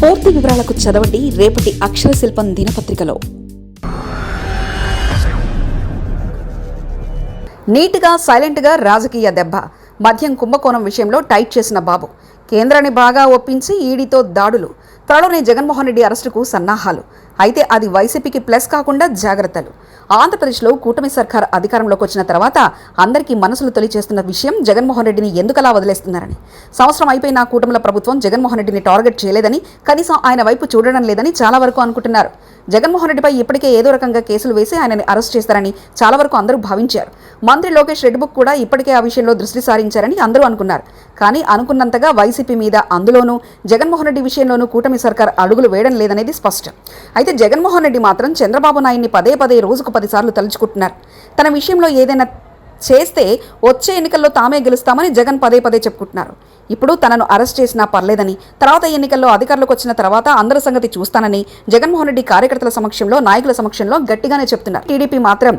పూర్తి వివరాలకు చదవండి రేపటి అక్షర శిల్పం దినపత్రికలో. నీట్గా సైలెంట్గా రాజకీయ దెబ్బ. మద్యం కుంభకోణం విషయంలో టైట్ చేసిన బాబు. కేంద్రాన్ని బాగా ఒప్పించి ఈడీతో దాడులు. త్వరలోనే జగన్మోహన్ రెడ్డి అరెస్టుకు సన్నాహాలు. అయితే అది వైసీపీకి ప్లస్ కాకుండా జాగ్రత్తలు. ఆంధ్రప్రదేశ్లో కూటమి సర్కార్ అధికారంలోకి వచ్చిన తర్వాత అందరికీ మనసులు తొలిచేస్తున్న విషయం జగన్మోహన్ రెడ్డిని ఎందుకలా వదిలేస్తున్నారని. సంవత్సరం అయిపోయిన కూటమిల ప్రభుత్వం జగన్మోహన్ రెడ్డిని టార్గెట్ చేయలేదని కనీసం ఆయన వైపు చూడడం లేదని చాలా వరకు అనుకుంటున్నారు. జగన్మోహన్ రెడ్డిపై ఇప్పటికే ఏదో రకంగా కేసులు వేసి ఆయనని అరెస్ట్ చేస్తారని చాలా వరకు అందరూ భావించారు. మంత్రి లోకేష్ రెడ్డి బుక్ కూడా ఇప్పటికే ఆ విషయంలో దృష్టి సారించారని అందరూ అనుకున్నారు. కానీ అనుకున్నంతగా వైసీపీ మీద అందులోనూ జగన్మోహన్ రెడ్డి విషయంలోనూ కూటమి సర్కార్ అడుగులు వేయడం లేదనేది స్పష్టం. అయితే జగన్మోహన్ రెడ్డి మాత్రం చంద్రబాబు నాయుడిని పదే పదే రోజుకు పదిసార్లు తలుచుకుంటున్నారు. తన విషయంలో ఏదైనా చేస్తే వచ్చే ఎన్నికల్లో తామే గెలుస్తామని జగన్ పదే పదే చెప్పుకుంటున్నారు. ఇప్పుడు తనను అరెస్ట్ చేసినా పర్లేదని తర్వాత ఎన్నికల్లో అధికారులకు వచ్చిన తర్వాత అందరి సంగతి చూస్తానని జగన్మోహన్ రెడ్డి కార్యకర్తల సమక్షంలో నాయకుల సమక్షంలో గట్టిగానే చెప్తున్నారు. టీడీపీ మాత్రం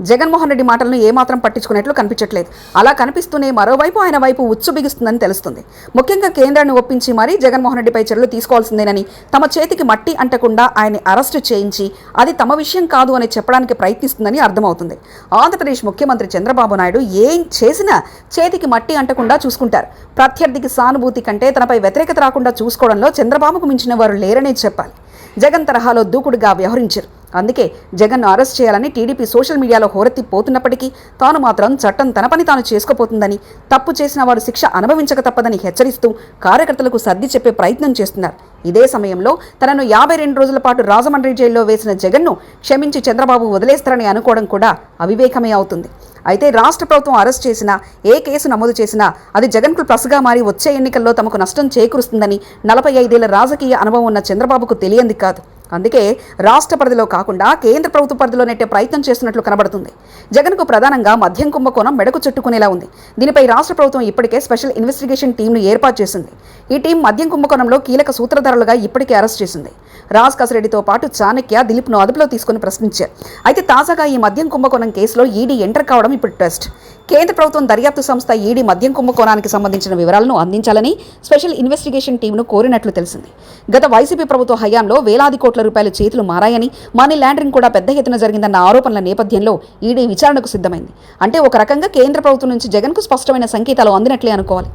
జగన్మోహన్ రెడ్డి మాటలను ఏమాత్రం పట్టించుకున్నట్లు కనిపించట్లేదు. అలా కనిపిస్తూనే మరోవైపు ఆయన వైపు ఉచ్చు బిగుస్తుందని తెలుస్తుంది. ముఖ్యంగా కేంద్రాన్ని ఒప్పించి మరీ జగన్మోహన్ రెడ్డిపై చర్యలు తీసుకోవాల్సిందేనని తమ చేతికి మట్టి అంటకుండా ఆయన్ని అరెస్టు చేయించి అది తమ విషయం కాదు అని చెప్పడానికి ప్రయత్నిస్తుందని అర్థమవుతుంది. ఆంధ్రప్రదేశ్ ముఖ్యమంత్రి చంద్రబాబు నాయుడు ఏం చేసినా చేతికి మట్టి అంటకుండా చూసుకుంటారు. ప్రత్యర్థికి సానుభూతి కంటే తనపై వ్యతిరేకత రాకుండా చూసుకోవడంలో చంద్రబాబుకు మించిన వారు లేరనే చెప్పాలి. జగన్ తరహాలో దూకుడుగా వ్యవహరించారు. అందుకే జగన్ను అరెస్ట్ చేయాలని టీడీపీ సోషల్ మీడియాలో హోరెత్తి పోతున్నప్పటికీ తాను మాత్రం చట్టం తన పని తాను చేసుకోపోతుందని తప్పు చేసిన వారు శిక్ష అనుభవించక తప్పదని హెచ్చరిస్తూ కార్యకర్తలకు సర్ది చెప్పే ప్రయత్నం చేస్తున్నారు. ఇదే సమయంలో తనను యాభై రెండు రోజుల పాటు రాజమండ్రి జైల్లో వేసిన జగన్ను క్షమించి చంద్రబాబు వదిలేస్తారని అనుకోవడం కూడా అవివేకమే అవుతుంది. అయితే రాష్ట్ర ప్రభుత్వం అరెస్ట్ చేసినా ఏ కేసు నమోదు చేసినా అది జగన్కు ప్లస్గా మారి వచ్చే ఎన్నికల్లో తమకు నష్టం చేకూరుస్తుందని నలభై ఐదేళ్ళ రాజకీయ అనుభవం ఉన్న చంద్రబాబుకు తెలియంది కాదు. అందుకే రాష్ట్ర పరిధిలో కాకుండా కేంద్ర ప్రభుత్వ పరిధిలో నెట్టే ప్రయత్నం చేస్తున్నట్లు కనబడుతుంది. జగన్కు ప్రధానంగా మద్యం కుంభకోణం మెడకు చుట్టుకునేలా ఉంది. దీనిపై రాష్ట్ర ప్రభుత్వం ఇప్పటికే స్పెషల్ ఇన్వెస్టిగేషన్ టీంను ఏర్పాటు చేసింది. ఈ టీం మద్యం కుంభకోణంలో కీలక సూత్రధారులుగా ఇప్పటికే అరెస్ట్ చేసింది. రాజ్ కసిరెడ్డితో పాటు చాణక్య దిలీప్ను అదుపులో తీసుకుని ప్రశ్నించారు. అయితే తాజాగా ఈ మద్యం కుంభకోణం కేసులో ఈడీ ఎంటర్ కావడం ఇప్పుడు టెస్ట్ కేంద్ర ప్రభుత్వం దర్యాప్తు సంస్థ ఈడీ మద్యం కుంభకోణానికి సంబంధించిన వివరాలను అందించాలని స్పెషల్ ఇన్వెస్టిగేషన్ టీంను కోరినట్లు తెలిసింది. గత వైసీపీ ప్రభుత్వ హయాంలో వేలాది కోట్లు రూపాయల చేతులు మారాయని మనీ ల్యాండరింగ్ కూడా పెద్ద ఎత్తున జరిగిందన్న ఆరోపణల నేపథ్యంలో ఈడీ విచారణకు సిద్ధమైంది. అంటే ఒక రకంగా కేంద్ర ప్రభుత్వం నుంచి జగన్కు స్పష్టమైన సంకేతాలు అందినట్లే అనుకోవాలి.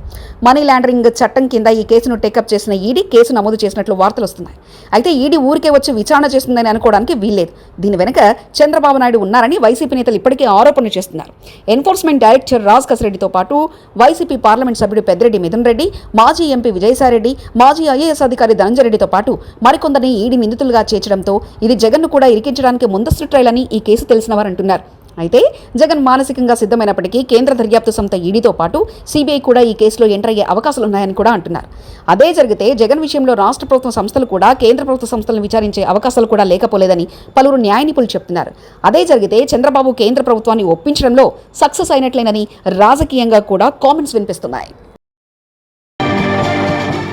మనీ ల్యాండరింగ్ చట్టం కింద ఈ కేసును టేకప్ చేసిన ఈడీ కేసు నమోదు చేసినట్లు వార్తలు వస్తున్నాయి. అయితే ఈడీ ఊరికే వచ్చి విచారణ చేస్తుందని అనుకోవడానికి వీల్లేదు. దీని వెనుక చంద్రబాబు నాయుడు ఉన్నారని వైసీపీ నేతలు ఇప్పటికే ఆరోపణలు చేస్తున్నారు. ఎన్ఫోర్స్మెంట్ డైరెక్టర్ రాజ్ కసిరెడ్డితో పాటు వైసీపీ పార్లమెంట్ సభ్యుడు పెద్దిరెడ్డి మిథున్ రెడ్డి మాజీ ఎంపీ విజయసాయిరెడ్డి మాజీ ఐఏఎస్ అధికారి ధనంజయ రెడ్డితో పాటు మరికొందరిని ఈడీ నిందితులుగా చేర్చడంతో ఇది జగన్ను కూడా ఇరికించడానికి ముందస్తు ట్రైల్ అని ఈ కేసు తెలిసిన వారు అంటున్నారు. అయితే జగన్ మానసికంగా సిద్ధమైనప్పటికీ కేంద్ర దర్యాప్తు సంస్థ ఈడీతో పాటు సిబిఐ కూడా ఈ కేసులో ఎంటర్ అయ్యే అవకాశాలున్నాయని కూడా అంటున్నారు. అదే జరిగితే జగన్ విషయంలో రాష్ట్ర ప్రభుత్వ సంస్థలు కూడా కేంద్ర ప్రభుత్వ సంస్థలను విచారించే అవకాశాలు కూడా లేకపోలేదని పలువురు న్యాయ నిపుణులు చెప్తున్నారు. అదే జరిగితే చంద్రబాబు కేంద్ర ప్రభుత్వాన్ని ఒప్పించడంలో సక్సెస్ అయినట్లేనని రాజకీయంగా కూడా కామెంట్స్ వినిపిస్తున్నాయి.